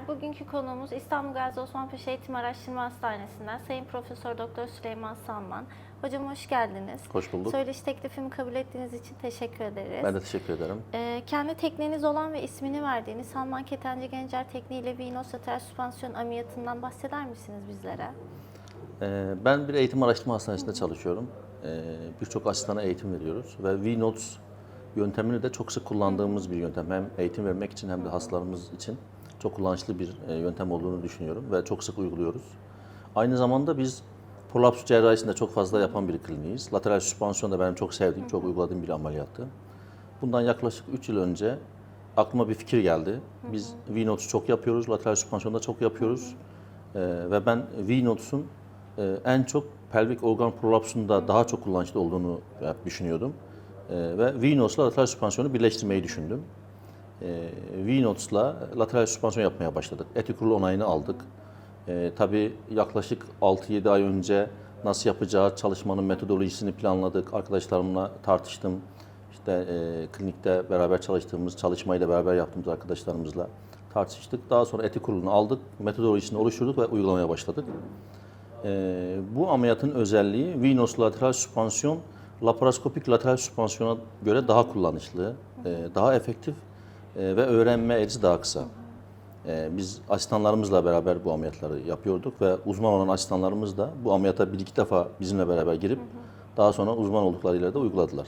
merhabalar. Bugünkü konuğumuz İstanbul Gazi Osman Paşa Eğitim Araştırma Hastanesi'nden Sayın Profesör Doktor Süleyman Salman. Hocam hoş geldiniz. Hoş bulduk. Söyleşi teklifimi kabul ettiğiniz için teşekkür ederiz. Ben de teşekkür ederim. Ee, kendi tekniğiniz olan ve ismini verdiğiniz Salman Ketenci Gencer tekniğiyle Venous lateral süspansiyon ameliyatından bahseder misiniz bizlere? Ee, ben bir eğitim araştırma hastanesinde çalışıyorum. Ee, Birçok asistana eğitim veriyoruz ve V-Notes yöntemini de çok sık kullandığımız bir yöntem. Hem eğitim vermek için hem de hastalarımız için çok kullanışlı bir e, yöntem olduğunu düşünüyorum ve çok sık uyguluyoruz. Aynı zamanda biz prolaps cerrahisini de çok fazla yapan bir kliniğiz. Lateral süspansiyon da benim çok sevdiğim, çok uyguladığım bir ameliyattı. Bundan yaklaşık 3 yıl önce aklıma bir fikir geldi. Biz V-Notes'u çok yapıyoruz, lateral süspansiyonu da çok yapıyoruz. Ee, ve ben V-Notes'un e, en çok pelvik organ prolapsunda daha çok kullanışlı olduğunu e, düşünüyordum. Ee, ve V-Notes'la lateral süspansiyonu birleştirmeyi düşündüm. Ee, V-Notes'la lateral süspansiyon yapmaya başladık. Etikurul onayını aldık. Ee, tabii yaklaşık 6-7 ay önce nasıl yapacağı çalışmanın metodolojisini planladık. Arkadaşlarımla tartıştım. İşte e, klinikte beraber çalıştığımız, çalışmayı da beraber yaptığımız arkadaşlarımızla tartıştık. Daha sonra etik kurulunu aldık, metodolojisini oluşturduk ve uygulamaya başladık. Ee, bu ameliyatın özelliği venous lateral süspansiyon laparoskopik lateral süspansiyona göre daha kullanışlı, e, daha efektif e, ve öğrenme eğrisi daha kısa. E, Biz asistanlarımızla beraber bu ameliyatları yapıyorduk ve uzman olan asistanlarımız da bu ameliyata bir iki defa bizimle beraber girip daha sonra uzman oldukları yerde uyguladılar.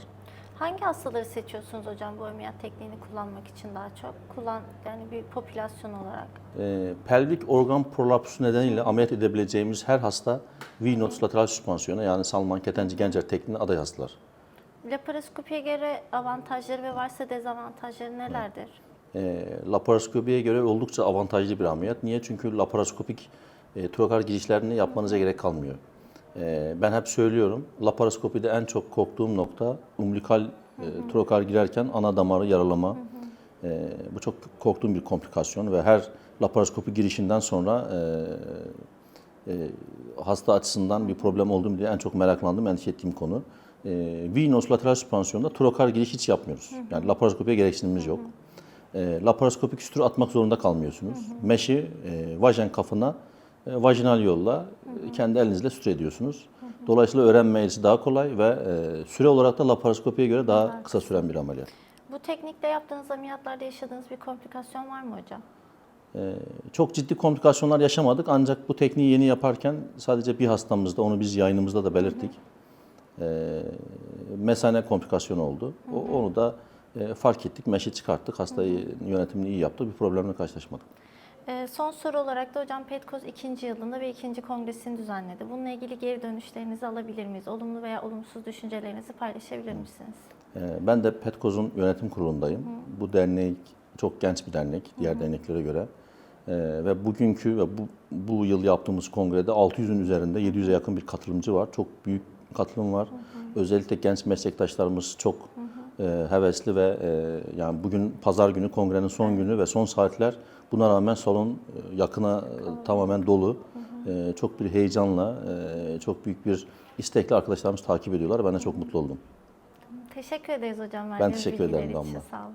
Hangi hastaları seçiyorsunuz hocam bu ameliyat tekniğini kullanmak için daha çok? Kullan yani bir popülasyon olarak. E, pelvik organ prolapsu nedeniyle ameliyat edebileceğimiz her hasta V-Notes lateral süspansiyona yani Salman Ketenci Gencer tekniğine aday hastalar. Laparoskopiye göre avantajları ve varsa dezavantajları nelerdir? E, laparoskopiye göre oldukça avantajlı bir ameliyat. Niye? Çünkü laparoskopik e, trokar girişlerini yapmanıza gerek kalmıyor. E, ben hep söylüyorum, laparoskopide en çok korktuğum nokta umbilikal e, trokar girerken ana damarı yaralama. E, bu çok korktuğum bir komplikasyon ve her laparoskopi girişinden sonra e, e, hasta açısından bir problem oldu mu diye en çok meraklandığım, endişe ettiğim konu. E, venous lateral süspansiyonda trokar giriş hiç yapmıyoruz. Yani laparoskopiye gereksinimimiz yok. E, laparoskopik sütür atmak zorunda kalmıyorsunuz. Meşi e, vajen kafına e, vajinal yolla e, kendi elinizle sütür ediyorsunuz. Dolayısıyla öğrenme eğrisi daha kolay ve e, süre olarak da laparoskopiye göre daha kısa süren bir ameliyat. Bu teknikle yaptığınız ameliyatlarda yaşadığınız bir komplikasyon var mı hocam? Ee, Çok ciddi komplikasyonlar yaşamadık ancak bu tekniği yeni yaparken sadece bir hastamızda, onu biz yayınımızda da belirttik. Ee, mesane komplikasyonu oldu. O, onu da e, fark ettik, meşe çıkarttık. Hastayı yönetimini iyi yaptı, bir problemle karşılaşmadık. Ee, son soru olarak da hocam Petkoz ikinci yılında ve ikinci kongresini düzenledi. Bununla ilgili geri dönüşlerinizi alabilir miyiz? Olumlu veya olumsuz düşüncelerinizi paylaşabilir misiniz? Ee, Ben de PETKOZ'un yönetim kurulundayım. Bu dernek çok genç bir dernek diğer derneklere göre. Ee, ve bugünkü ve bu, bu yıl yaptığımız kongrede 600'ün üzerinde 700'e yakın bir katılımcı var. Çok büyük katılım var. Özellikle genç meslektaşlarımız çok e, hevesli ve e, yani bugün pazar günü kongrenin son günü ve son saatler buna rağmen salon e, yakına e, tamamen dolu. E, çok bir heyecanla, e, çok büyük bir istekle arkadaşlarımız takip ediyorlar. Ben de çok mutlu oldum. Teşekkür ederiz hocam verdiğiniz teşekkür ederim. Damla. Sağ olun.